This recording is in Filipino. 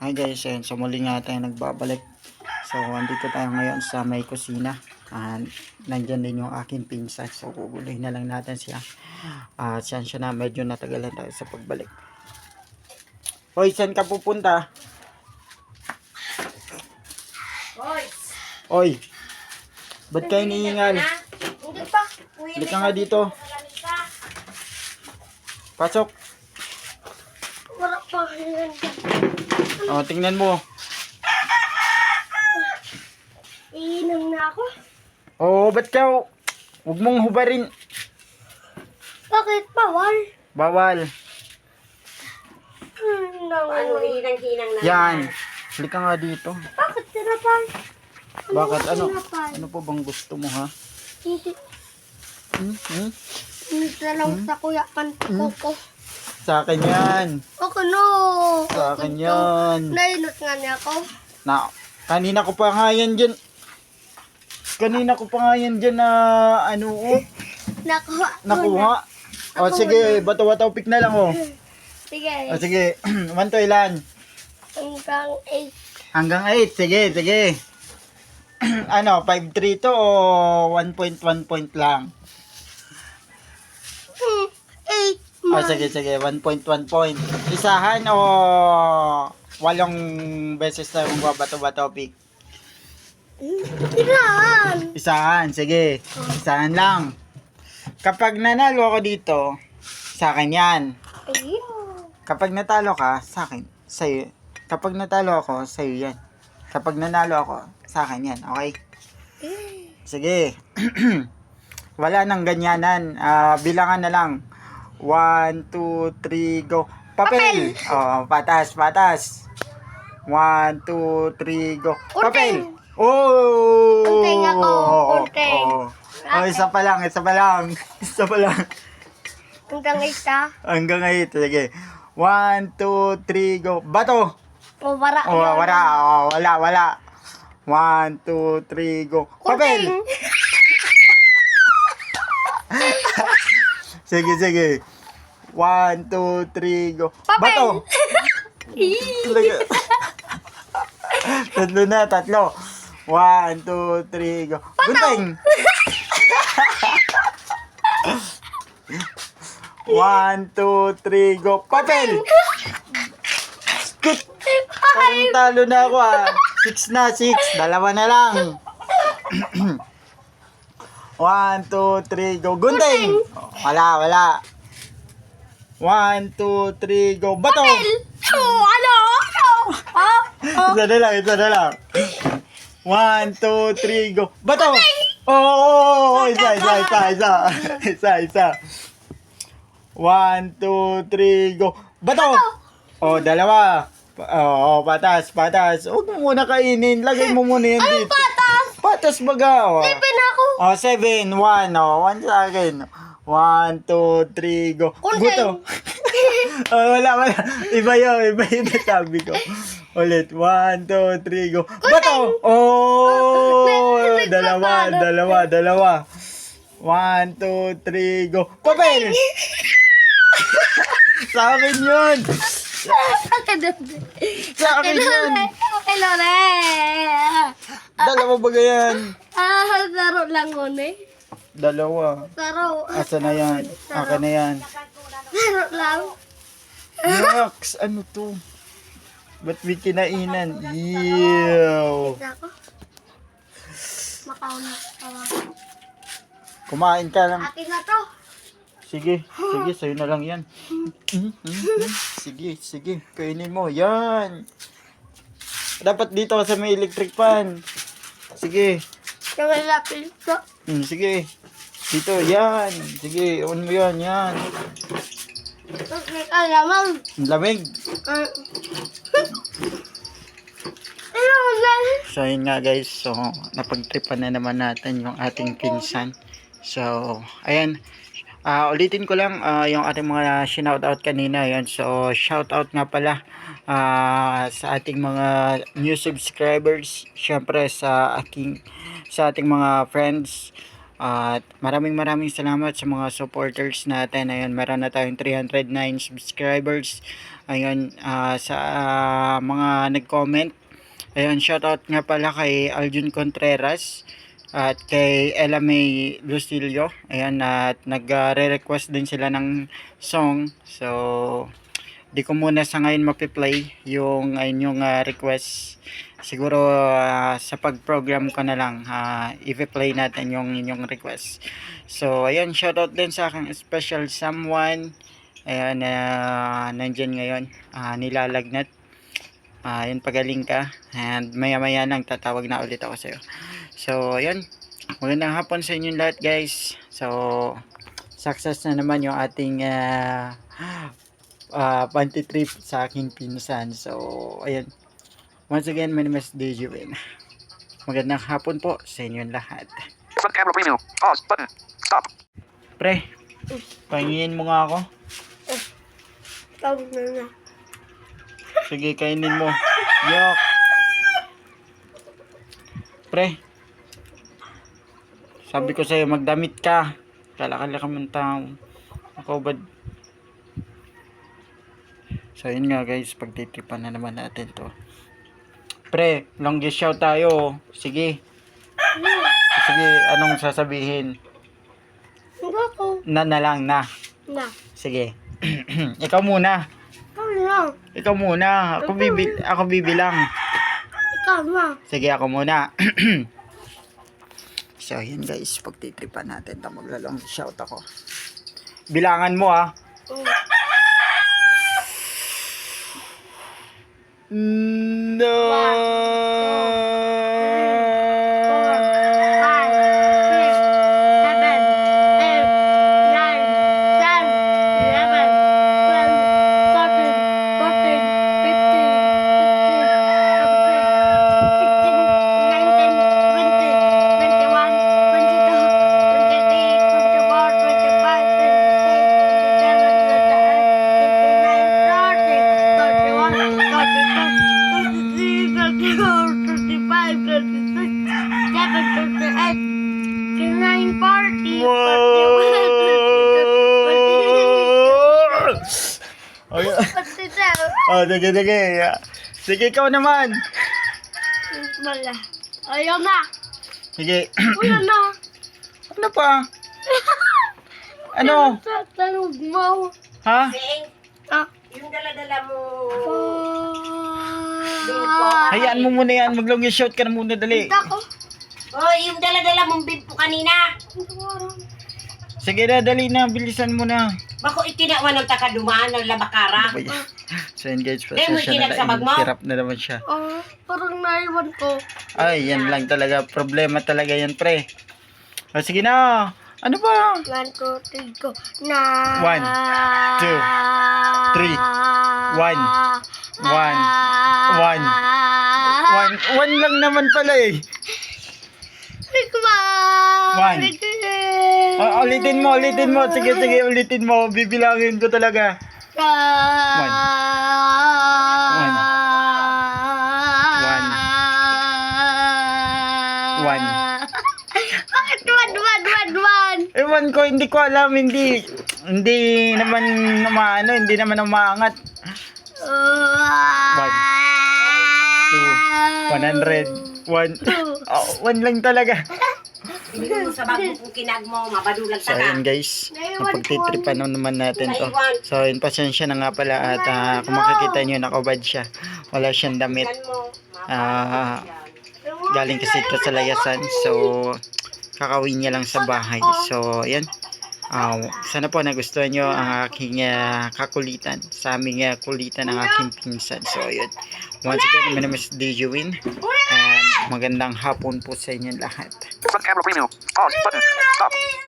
Hi guys, ayun, so muli nga tayo nagbabalik. So, andito tayo ngayon sa may kusina. And nandyan din yung aking pinsan. So, guguloy na lang natin siya. Ah, siyan siya na medyo natagalan tayo sa pagbalik. Hoy, saan ka pupunta? Hoy! Oy, ba't kayo niingal? Hindi pa. Uwi Halika nga dito. Pasok. Wala pa. O, tingnan mo. Iinom na ako. Oo, ba't ka? Huwag mong hubarin. Bakit bawal? Bawal. Hmm, ano, hinang-hinang na. Yan. Halika nga dito. Bakit tinapal? Bakit? Ano? tinapal? Ano po bang gusto mo, ha? Hindi. Hmm? Hmm? Hindi lang sa kuya kan ko. Sa akin yan. Ako no. Sa akin yan. Nainot nga niya ako. Na, kanina ko pa nga yan dyan. Kanina ko pa nga yan dyan na ano, oh, Nakuha. nakuha. O sige, bato-bato pick na lang, oh. Sige. O sige, 1 to ilan? Hanggang 8. Hanggang 8, sige, sige. ano, 5-3 to o 1 point, 1 point lang? Hmm, 8. O sige, sige, 1 point, 1 point. Isahan o walong beses na yung bato-bato pick? Tirahan. Isahan, sige. Isahan lang. Kapag nanalo ako dito, sa akin yan. Kapag natalo ka, sa akin, sa'yo. Kapag natalo ako, sa'yo yan. Kapag nanalo ako, sa akin yan. Okay? Sige. Wala nang ganyanan. Ah, bilangan na lang. 1, 2, 3, go. Papel! Oh, patas, patas. 1, 2, 3, go. Papel! Oh! Kunting ako, kunting. Oh, oh, isa pa lang, isa pa lang. Isa pa lang. Hanggang 8 ha. Hanggang ngayon, sige. 1, 2, 3, go. Bato! O bara. Oh, wala, oh, wala, wala. 1, 2, 3, go. Papel! Sige, sige. 1, 2, 3, go. Papel! Bato! Talaga. tatlo na, tatlo. 1, 2, 3, go. Gunting! 1, 2, 3, go. Papel! Skut! Parang talo na ako ah. 6 na, 6. Dalawa na lang. 1, 2, 3, go. Gunting! Wala, wala. 1, 2, 3, go. Bato! Oh, ano? Ano? Ha? Isa na lang, isa na lang. 1, 2, 3, go. Bato! Oo, oh, oh, oh, isa, isa, isa, isa. Isa, isa. 1, 2, 3, go. Bato! Oh, dalawa. Oo, oh, patas, patas. Huwag mo muna kainin. Lagay mo muna yan dito. Patas! Patas baga, oh. Pin ako. Oh, 7, 1, oh. 1 sa akin. 1, 2, 3, go. Buto. oh, wala, wala. Iba yun, iba yun na sabi ko. Ulit. 1, 2, 3, go. Bato! Oh! Dalawa, dalawa, dalawa. 1, 2, 3, go. Papel! sa akin yun! Sa akin yun! Lore. Dalawa ba yan? Ah, laro lang yun eh. Dalawa. Laro. Asa na yan? Akin na yan. Laro lang. Max, ano to? Ba't may kinainan? Ew. Makauna. Kumain ka lang. Akin na to. Sige, sige, sa'yo na lang yan. Mm, mm, mm. Sige, sige, kainin mo. Yan. Dapat dito ka sa may electric fan. Sige. Yung lapis ko. Mm, sige. Dito, yan. Sige, on mo yan, yan. May kalaman. Ang lamig. So, yun nga guys. So, napagtripan na naman natin yung ating pinsan. So, ayan. Ah, ulitin ko lang ah, yung ating mga shoutout kanina. Yan. So, shoutout nga pala ah, sa ating mga new subscribers. Syempre sa aking sa ating mga friends. At maraming maraming salamat sa mga supporters natin. Ayun, meron na tayong 309 subscribers. Ayun, ah, sa ah, mga nag-comment. Ayun, shoutout nga pala kay Aljun Contreras at kay Ella May Lucilio. Ayan, at nagre-request din sila ng song. So, di ko muna sa ngayon mapiplay yung inyong ah, request. Siguro ah, sa pag-program ko na lang, uh, i-play natin yung inyong request. So, ayun, shoutout din sa aking special someone. Ayan, na nandyan ngayon, ah, nilalagnat. Ah, yun, pagaling ka. And maya-maya lang, tatawag na ulit ako sa'yo. So, ayun. Magandang hapon sa inyong lahat, guys. So, success na naman yung ating ah ah, panty trip sa aking pinsan. So, ayun. Once again, my name is DJ Win. Magandang hapon po sa inyong lahat. Front camera preview. Pause. Button. Stop. Pre, pahingin mo nga ako. Tawag na na. Sige, kainin mo. Yok. Pre. Sabi ko sa'yo, magdamit ka. Kalakala ka man tao. Ako ba? So, yun nga guys. Pagtitipan na naman natin to. Pre, longest shout tayo. Sige. Sige, anong sasabihin? Ko. Na na lang na. Na. Sige. Ikaw muna. Ikaw na. Ikaw muna. Ako, bibil ako bibilang. Ikaw na. Sige, ako muna. so, yun guys. Pagtitripan natin. Ta maglalong shout ako. Bilangan mo ah. Mm. No. Forty-one, Ay, forty-two, oh, sige, sige. Sige, ikaw naman. wala. Ayaw na. Sige. Wala na. ano pa? Ano? Sa talog mo. Ha? Ah. Yung dala-dala mo. Ah. Hayaan mo muna yan. Maglong shout ka na muna dali. Ako. Oh, yung dala-dala mong bib po kanina. Sige na, dali na. Bilisan mo na. Bako itinawa ng takadumaan ng labakara. Ano ba? So yun guys, Eh, may pasensya na lang. Hirap na naman siya. Ah, parang naiwan ko. Ay, yan lang talaga. Problema talaga yan, pre. O, sige na. Ano ba? One, two, three, go. Na. One, two, three. One, one, one. One, one lang naman pala eh. One. O, ulitin mo, ulitin mo. Sige, sige, ulitin mo. Bibilangin ko talaga. One. One. One. One. Bakit one, one, one, one? Ewan ko, hindi ko alam. Hindi, hindi naman maano, hindi naman umaangat. One. Two. One hundred. One. Oh, one lang talaga. Hindi mo sa bago kung kinag mo, mabadulag So, ayun guys. Napagtitripan na naman natin to. So, yun, pasensya na nga pala. At ah, kung makikita nyo, nakabad siya. Wala siyang damit. Ah, galing kasi ito sa layasan. So, kakawin niya lang sa bahay. So, yan. Ah, sana po nagustuhan nyo ang aking ah, kakulitan. Sa aming ah, kulitan ng aking pinsan. So, yun. Once again, my name is DJ Win. And magandang hapon po sa inyong lahat. Preview. Pause. Button. Stop.